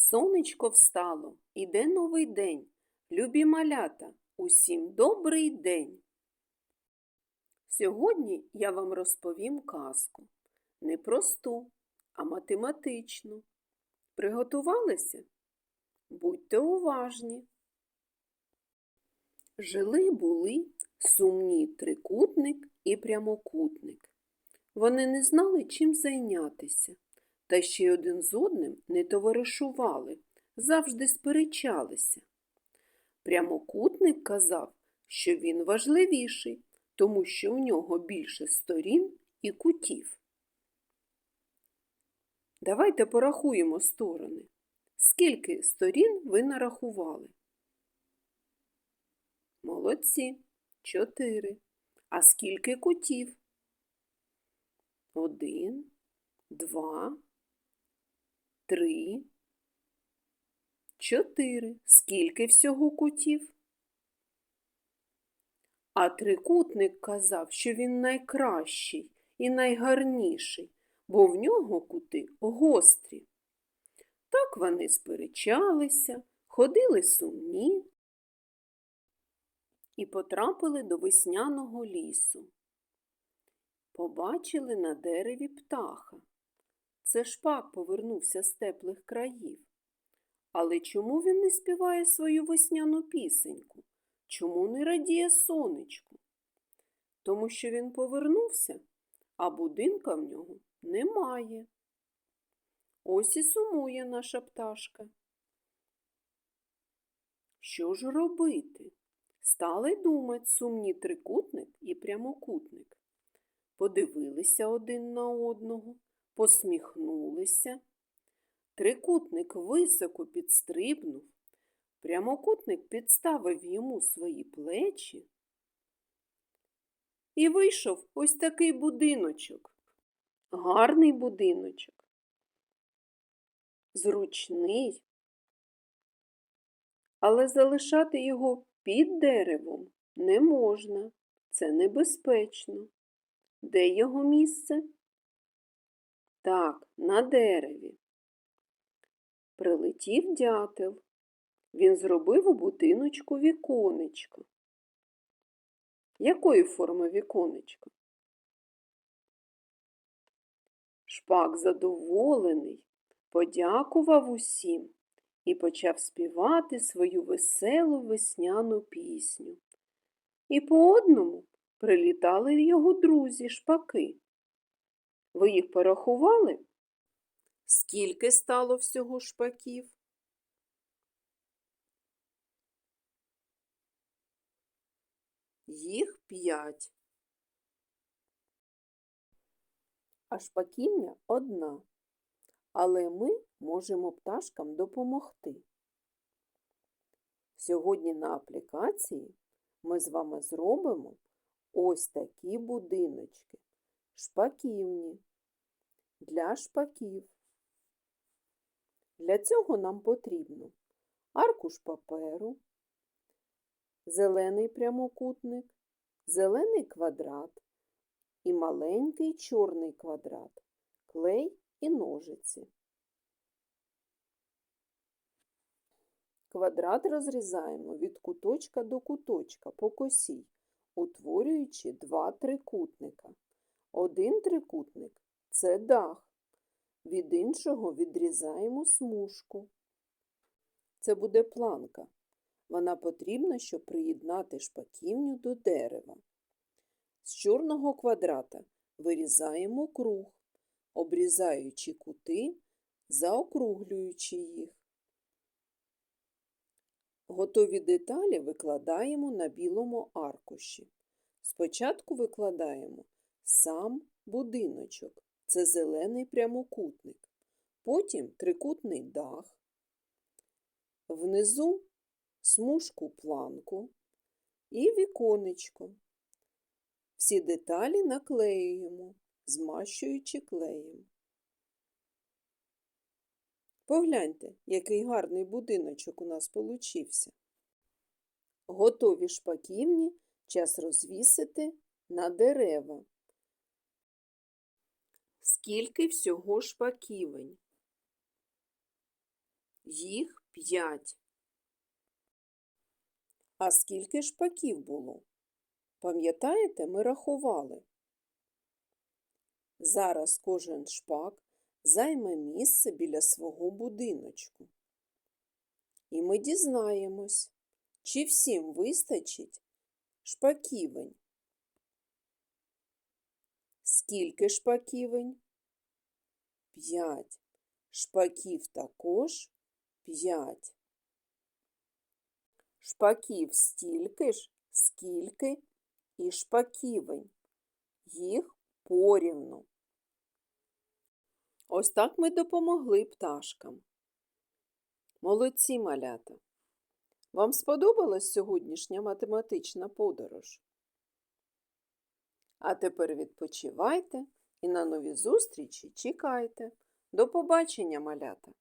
Сонечко встало, іде новий день. Любі малята, усім добрий день. Сьогодні я вам розповім казку. Не просту, а математичну. Приготувалися? Будьте уважні. Жили були сумні трикутник і прямокутник. Вони не знали, чим зайнятися, та ще й один з одним не товаришували, завжди сперечалися. Прямокутник казав, що він важливіший, тому що в нього більше сторін і кутів. Давайте порахуємо сторони. Скільки сторін ви нарахували? Молодці. Чотири. А скільки кутів? Один, два, три, чотири. Скільки всього кутів? А трикутник казав, що він найкращий і найгарніший, бо в нього кути гострі. Так вони сперечалися, ходили сумні і потрапили до весняного лісу. Побачили на дереві птаха. Це шпак повернувся з теплих країв. Але чому він не співає свою весняну пісеньку? Чому не радіє сонечку? Тому що він повернувся, а будинка в нього немає. Ось і сумує наша пташка. Що ж робити? Стали думать сумні трикутник і прямокутник. Подивилися один на одного, посміхнулися. Трикутник високо підстрибнув, прямокутник підставив йому свої плечі. І вийшов ось такий будиночок. Гарний будиночок. Зручний. Але залишати його під деревом не можна. Це небезпечно. Де його місце? Так, на дереві. Прилетів дятел. Він зробив у будиночку віконечко. Якої форми віконечко? Шпак задоволений, подякував усім і почав співати свою веселу весняну пісню. І по одному прилітали його друзі шпаки. Ви їх порахували? Скільки стало всього шпаків? Їх п'ять. А шпаківня одна. Але ми можемо пташкам допомогти. Сьогодні на аплікації ми з вами зробимо ось такі будиночки. Шпаківні для шпаків. Для цього нам потрібно аркуш паперу, зелений прямокутник, зелений квадрат і маленький чорний квадрат, клей і ножиці. Квадрат розрізаємо від куточка до куточка по косі, утворюючи два трикутника. Один трикутник це дах. Від іншого відрізаємо смужку. Це буде планка. Вона потрібна, щоб приєднати шпаківню до дерева. З чорного квадрата вирізаємо круг, обрізаючи кути, заокруглюючи їх. Готові деталі викладаємо на білому аркуші. Спочатку викладаємо сам будиночок, це зелений прямокутник, потім трикутний дах, внизу смужку планку і віконечко. Всі деталі наклеюємо, змащуючи клеєм. Погляньте, який гарний будиночок у нас получився. Готові шпаківні час розвісити на дерева. Скільки всього шпаківень? Їх п'ять. А скільки шпаків було? Пам'ятаєте, ми рахували. Зараз кожен шпак займе місце біля свого будиночку. І ми дізнаємось, чи всім вистачить шпаківень. Скільки шпаківень? П'ять. Шпаків також п'ять. Шпаків стільки ж, скільки і шпаківень. Їх порівну. Ось так ми допомогли пташкам. Молодці малята. Вам сподобалась сьогоднішня математична подорож? А тепер відпочивайте і на нові зустрічі чекайте. До побачення, малята!